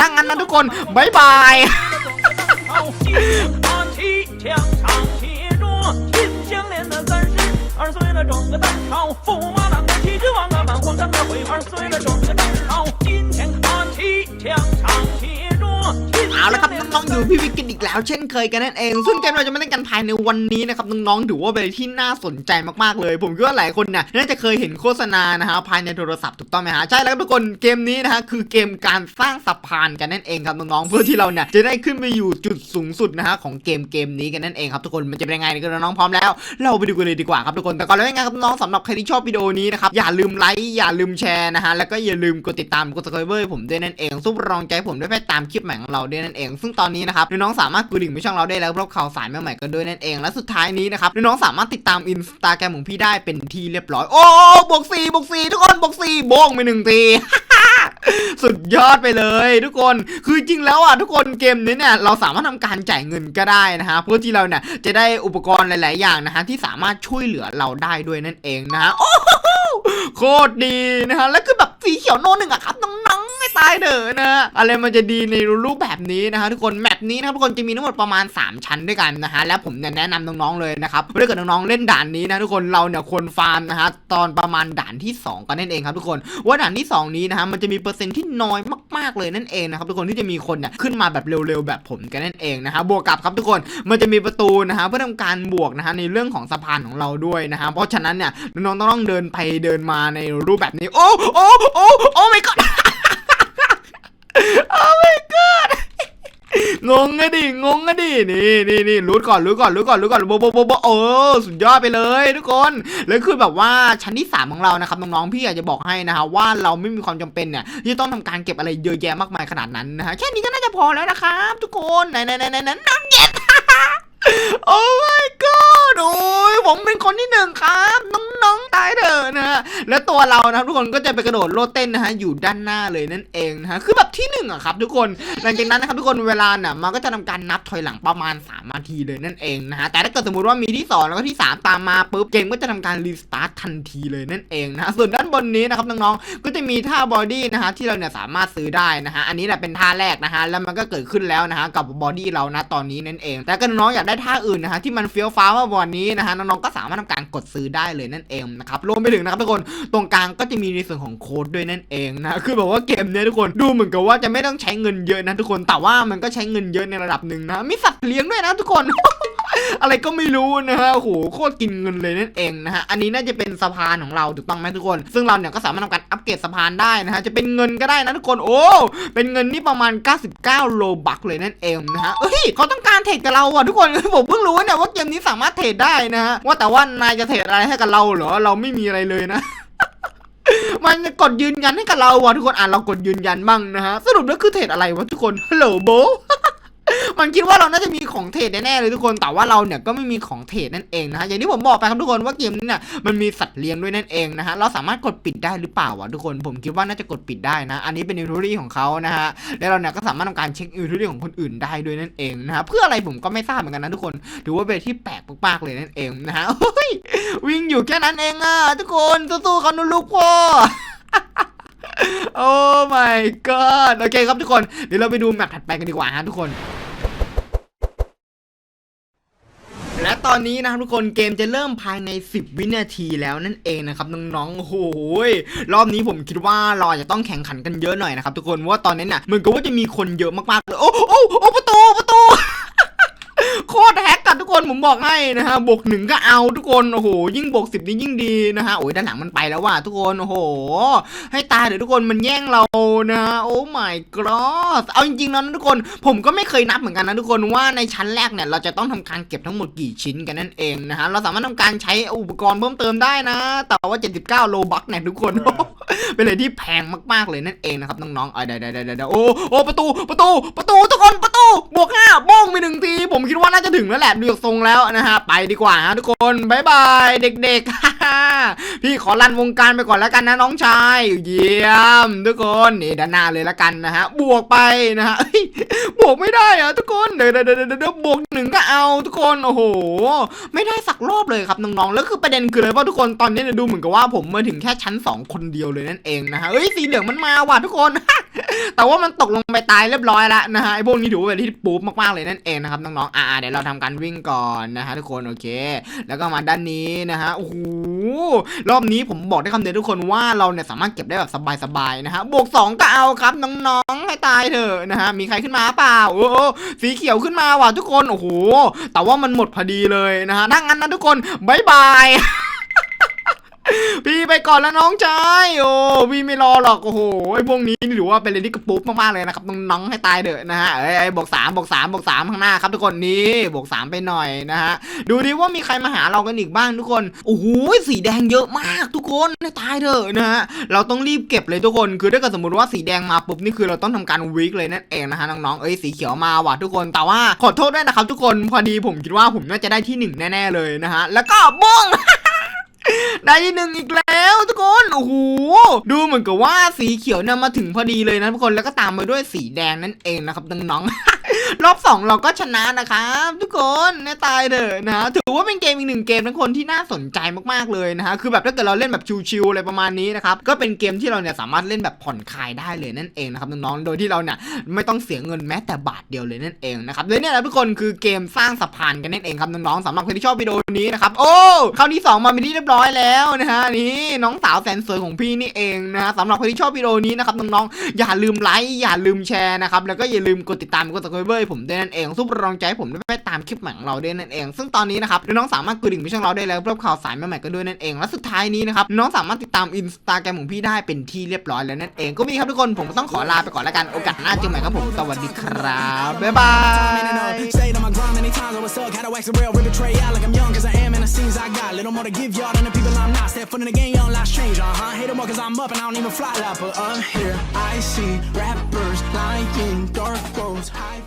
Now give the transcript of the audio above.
ถ้างั้นนะทุกคนบายบาย 好，西马起，墙上写着秦香莲的三十二岁了，整个当朝，驸马郎的齐君王啊，满皇上的徽二岁了，整个当朝，今天马起，墙上写着秦 เอาละครับ 香 กแล้วเช่นเคยกันนั่นเอง ซึ่งเกมเราจะไม่เล่นกันภายในวันนี้นะครับน้องๆถือว่าเป็นที่น่าสนใจมากๆเลย ผมคิดว่าหลายคนเนี่ยน่าจะเคยเห็นโฆษณานะฮะภายในโทรศัพท์ถูกต้องไหมฮะใช่แล้วทุกคนเกมนี้นะฮะคือเกมการสร้างสะพานกันนั่นเองครับน้องๆเพื่อที่เราเนี่ยจะได้ขึ้นไปอยู่จุดสูงสุดนะฮะของเกมเกมนี้กันนั่นเองครับทุกคนมันจะเป็นยังไงนี่ก็น้องๆพร้อมแล้ว เราไปดูกันเลยดีกว่าครับทุกคนแต่ก่อนแล้วยังไงครับน้องสำหรับใครที่ชอบวิดีโอนี้นะครับอย่าลืมไลค์อย่าลืมแชร์นะฮะแล้วก็อย่าลืมกดติดตามกด subscribe ผมด้วยนั่นเองสู้รองใจผมด้วยไปตามคลิปใหม่ของเราด้วยนั่นเอง ซึ่งตอนนี้นะครับน้องๆสามารถกดลิงก์ไปช่องเราได้แล้วเพราะข่าวสารใหม่ๆกันด้วยนั่นเอง และสุดท้ายนี้นะครับน้องๆสามารถติดตามอินสตาแกรมของพี่ได้เป็นที่เรียบร้อย โอ้บวกสี่บวกสี่ทุกคนบวกสี่โบงไปหนึ่งทีสุดยอดไปเลยทุกคนคือจริงแล้วอะทุกคนเกมนี้เนี่ยเราสามารถทำการจ่ายเงินก็ได้นะฮะเพื่อที่เราเนี่ยจะได้อุปกรณ์หลาย ๆ อย่างนะฮะที่สามารถช่วยเหลือเราได้ด้วยนั่นเองนะฮะโอ้โหโคตรดีนะฮะแล้วคือแบบสีเขียวโน่หนึ่งอะครับน้อง ตายเด้อนะฮะอะไรมันจะดีในรูปแบบนี้นะฮะทุกคนแมปนี้นะครับทุกคนจะมีทั้งหมดประมาณ 3 ชั้นด้วยกันนะฮะและผมเนี่ยแนะนำน้องๆเลยนะครับถ้าเกิดน้องๆเล่นด่านนี้นะทุกคนเราเนี่ยควรฟาร์มนะฮะตอนประมาณด่านที่สองกันนั่นเองครับทุกคนว่าด่านที่ 2 นี้นะฮะมันจะมีเปอร์เซ็นต์ที่น้อยมากๆเลยนั่นเองนะครับทุกคนที่จะมีคนเนี่ยขึ้นมาแบบเร็วๆแบบผมกันนั่นเองนะฮะบวกกับครับทุกคนมันจะมีประตูนะฮะเพื่อทำการบวกนะฮะในเรื่องของสะพานของเราด้วยนะฮะเพราะฉะนั้นเนี่ยน้องๆต้องเดินไปเดินมาในรูปแบบนี้โอ้โอ้โอ้โอ้ my god โอ้ my god งงอะดิงงอะดินี่นี่นี่รู้ก่อนรู้ก่อนรู้ก่อนรู้ก่อนโบโบโบโบโอ้สุดยอดไปเลยทุกคนแล้วคือแบบว่าชั้นที่ 3 ของเรานะครับน้องๆพี่อยากจะบอกให้นะฮะว่าเราไม่มีความจำเป็นเนี่ยที่ต้องทำการเก็บอะไรเยอะแยะมากมายขนาดนั้นนะฮะแค่นี้ก็น่าจะพอแล้วนะครับทุกคนไหนไหนไหนไหนน้องเย็นโอ้ my god โอ้ยผมเป็นคนที่หนึ่งครับน้อง ตายเถอะนะฮะแล้วตัวเรานะครับทุกคนก็จะไปกระโดดโลดเต้นนะฮะอยู่ด้านหน้าเลยนั่นเองนะฮะคือแบบที่หนึ่งอะครับทุกคนหลังจากนั้นนะครับทุกคนเวลาเนี่ยมันก็จะทำการนับถอยหลังประมาณ3นาทีเลยนั่นเองนะฮะแต่ถ้าเกิดสมมติว่ามีที่ 2 แล้วก็ที่ 3 ตามมาปุ๊บเกมก็จะทำการรีสตาร์ททันทีเลยนั่นเองนะฮะส่วนด้านบนนี้นะครับน้องๆก็จะมีท่าบอดี้นะฮะที่เราเนี่ยสามารถซื้อได้นะฮะอันนี้แหละเป็นท่าแรกนะฮะแล้วมันก็เกิดขึ้นแล้วนะฮะกับบอดี้เรานะตอนนี้นั่นเอง แต่ก็น้องๆอยากได้ท่าอื่นนะฮะที่มันเฟี้ยวฟ้าวมากว่านี้นะฮะน้องๆก็สามารถทำการกดซื้อได้เลยนั่นเองนะครับรวมไปถึงนะครับทุกคนตรงกลางก็จะมีในส่วนของโค้ดด้วยนั่นเองนะคือแบบว่าเกมเนี้ยทุกคนดูเหมือนกับว่าจะไม่ต้องใช้เงินเยอะนะทุกคนแต่ว่ามันก็ใช้เงินเยอะในระดับหนึ่งนะมีสัตว์เลี้ยงด้วยนะทุกคน อะไรก็ไม่รู้นะฮะโอ้โหโคตรกินเงินเลยนั่นเองนะฮะอันนี้น่าจะเป็นสะพานของเราถูกต้องไหมทุกคน ซึ่งเราเนี่ยก็สามารถทำการอัปเกรดสะพานได้นะฮะจะเป็นเงินก็ได้นะทุกคนโอ้เป็นเงินนี่ประมาณ 99 โลบักเลยนั่นเองนะฮะเอ้ยเขาต้องการเทรดกับเราอะทุกคนผมเพิ่งรู้เนี่ยว่าเกมนี้สามารถเทรดได้นะฮะว่าแต่ว่านายจะเทรดอะไรให้กับเราเหรอเราไม่มีอะไรเลยนะมันจะกดยืนยันให้กับเราว่ะทุกคนอ่านเรากดยืนยันบ้างนะฮะสรุปแล้วคือเทรดอะไรวะทุกคนฮัลโหลโบ มันคิดว่าเราน่าจะมีของเทรดแน่ๆเลยทุกคนแต่ว่าเราเนี่ยก็ไม่มีของเทรดนั่นเองนะฮะอย่างที่ผมบอกไปครับทุกคนว่าเกมนี้เนี่ยมันมีสัตว์เลี้ยงด้วยนั่นเองนะฮะเราสามารถกดปิดได้หรือเปล่าวะทุกคนผมคิดว่าน่าจะกดปิดได้นะ อันนี้เป็นอินทูรี่ของเขานะฮะแล้วเราเนี่ยก็สามารถทำการเช็คอินทูรี่ของคนอื่นได้ด้วยนั่นเองนะฮะเพื่ออะไรผมก็ไม่ทราบเหมือนกันนะทุกคนถือว่าเป็นที่แปลกมากๆเลยนั่นเองนะฮะวิ่งอยู่แค่นั้นเองอะทุกคนสู้ๆเขานุลูกพ่อโอ้ my god โอเคครับทุกคน เดี๋ยวเราไปดูแมปถัดไปกันดีกว่าฮะทุกคน และตอนนี้นะครับทุกคนเกมจะเริ่มภายใน 10 วินาทีแล้วนั่นเองนะครับน้องๆโอ้โหยรอบนี้ผมคิดว่าเราจะต้องแข่งขันกันเยอะหน่อยนะครับทุกคนเพราะว่าตอนนี้น่ะเหมือนกับว่าจะมีคนเยอะมากๆเลยโอ้โอ้โอ้ประตูประตู โคตรแฮกกันทุก คนผมบอกให้นะฮะบวกหนึ่งก็เอาทุกคนโอ้โหยิ่งบวกสิบนี่ยิ่งดีนะฮะโอ้ยด้านหลังมันไปแล้วว่ะทุกคนโอ้โห ให้ตายเดี๋ยวทุกคนมันแย่งเรานะโอ้ my god เอาจริงๆแล้วนะทุกคนผมก็ไม่เคยนับเหมือนกันนะทุกคนว่าในชั้นแรกเนี่ยเราจะต้องทำการเก็บทั้งหมดกี่ชิ้นกันนั่นเองนะฮะเราสามารถทำการใช้อุปกรณ์เพิ่มเติมได้นะ แต่ว่า 79 โลบัคเนี่ยทุกคน เป็นอะไรที่แพงมากๆเลยนั่นเองนะครับน้องๆเออเดี๋ยวเดี๋ยวเดี๋ยวโอ้โอ้ประตูประตูประตูทุกคนประตูบวกห้าบ้องไปหนึ่งที ผมคิดว่าน่าจะถึงแล้วแหละดูจากทรงแล้วนะฮะไปดีกว่าฮะทุกคนบายบายเด็กๆ พี่ขอรันวงการไปก่อนแล้วกันนะน้องชาย เยี่ยมทุกคนนี่ด้านหน้าเลยละกันนะฮะ บวกไปนะฮะบวกไม่ได้อะทุกคนเดี๋ยวเดี๋ยวเดี๋ยวเดี๋ยวบวกหนึ่งก็เอาทุกคนโอ้โห ไม่ได้สักรอบเลยครับน้องๆแล้วคือประเด็นคือเลยว่าทุกคนตอนนี้ดูเหมือนกับว่าผมมาถึงแค่ชั้น 2 คนเดียวเลยนั่นเองนะฮะเอ้ยสีเหลืองมันมาว่ะทุกคน แต่ว่ามันตกลงไปตายเรียบร้อยแล้วนะฮะไอ้พวกนี้ถือว่าเป็นที่ปู๊บมากๆเลยนั่นเองนะครับน้องๆอ่าเดี๋ยวเราทำการวิ่งก่อนนะฮะทุกคนโอเค แล้วก็มาด้านนี้นะฮะโอ้โหรอบนี้ผมบอกได้คำเดียวทุกคนว่าเราเนี่ยสามารถเก็บได้แบบสบายๆนะฮะบวกสองก็เอาครับน้องๆให้ตายเถอะนะฮะมีใครขึ้นมาเปล่าโอ้สีเขียวขึ้นมาว่ะทุกคนโอ้โหแต่ว่ามันหมดพอดีเลยนะฮะถ้างั้นนะทุกคนบายบาย พี่ไปก่อนแล้วน้องชายโอ้พี่ไม่รอหรอกโอ้โหไอ้พวกนี้นี่ถือว่าเป็นเลยที่กระปุ๊บมากๆเลยนะครับน้องๆให้ตายเถอะนะฮะเอ้ยเอ้บวกสามบวกสามบวกสามข้างหน้าครับทุกคนนี่บวกสามไปหน่อยนะฮะดูดิว่ามีใครมาหาเรากันอีกบ้างทุกคนโอ้โหสีแดงเยอะมากทุกคนให้ตายเถอะนะฮะเราต้องรีบเก็บเลยทุกคนคือถ้าเกิดสมมติว่าสีแดงมาปุ๊บนี่คือเราต้องทำการวิกเลยนั่นเองนะฮะน้องๆเอ้ยสีเขียวมาว่ะทุกคนแต่ว่าขอโทษด้วยนะครับทุกคนพอดีผมคิดว่าผมน่าจะได้ที่หนึ่งแน่ๆเลยนะฮะแล้วก็บ้อง ได้ที่หนึ่งอีกแล้วทุกคนโอ้โหดูเหมือนกับว่าสีเขียวเนี่ยมาถึงพอดีเลยนะทุกคนแล้วก็ตามมาด้วยสีแดงนั่นเองนะครับน้องๆ รอบสองเราก็ชนะนะครับทุกคนแน่ตายเถอะนะ ถือว่าเป็นเกมอีกหนึ่งเกมทุกคนที่น่าสนใจมากๆเลยนะฮะ คือแบบถ้าเกิดเราเล่นแบบชิวๆอะไรประมาณนี้นะครับ ก็เป็นเกมที่เราเนี่ยสามารถเล่นแบบผ่อนคลายได้เลยนั่นเองนะครับน้องๆ โดยที่เราเนี่ยไม่ต้องเสียเงินแม้แต่บาทเดียวเลยนั่นเองนะครับและเนี่ยนะทุกคนคือเกมสร้างสะพานกันนั่นเองครับน้องๆสำหรับใครที่ชอบวิดีโอนี้นะครับโอ้คราวที่สองมาเป็นที่เรียบร้อยแล้วนะฮะนี่น้องสาวแสนสวยของพี่นี่เองนะฮะสำหรับใครที่ชอบวิดีโอนี้นะครับน้องๆอย่าลืมไลค์อย่าลืมแชร์นะครับแล้วก็อย่าลืมกดติดตามกดเวอร์ผมด้วยนั่นเองซุปรองใจผมได้ไปตามคลิปใหม่ของเราด้วยนั่นเอง ซึ่งตอนนี้นะครับน้องสามารถกดดิ่งไปช่องเราได้แล้วเพื่อข่าวสารใหม่ๆก็ด้วยนั่นเองและสุดท้ายนี้นะครับน้องสามารถติดตามอินสตาแกรมของพี่ได้เป็นที่เรียบร้อยแล้วนั่นเองก็มีครับทุกคนผมต้องขอลาไปก่อนแล้วกันโอกาสหน้าเจอใหม่ครับผมสวัสดีครับบ๊ายบาย kind scenes I got. Little more to give y'all than the people I'm not. Step foot in the game, y'all not changed, uh huh. Hate them all cause I'm up and I don't even fly, but up here I see rappers lying, dark roads, high.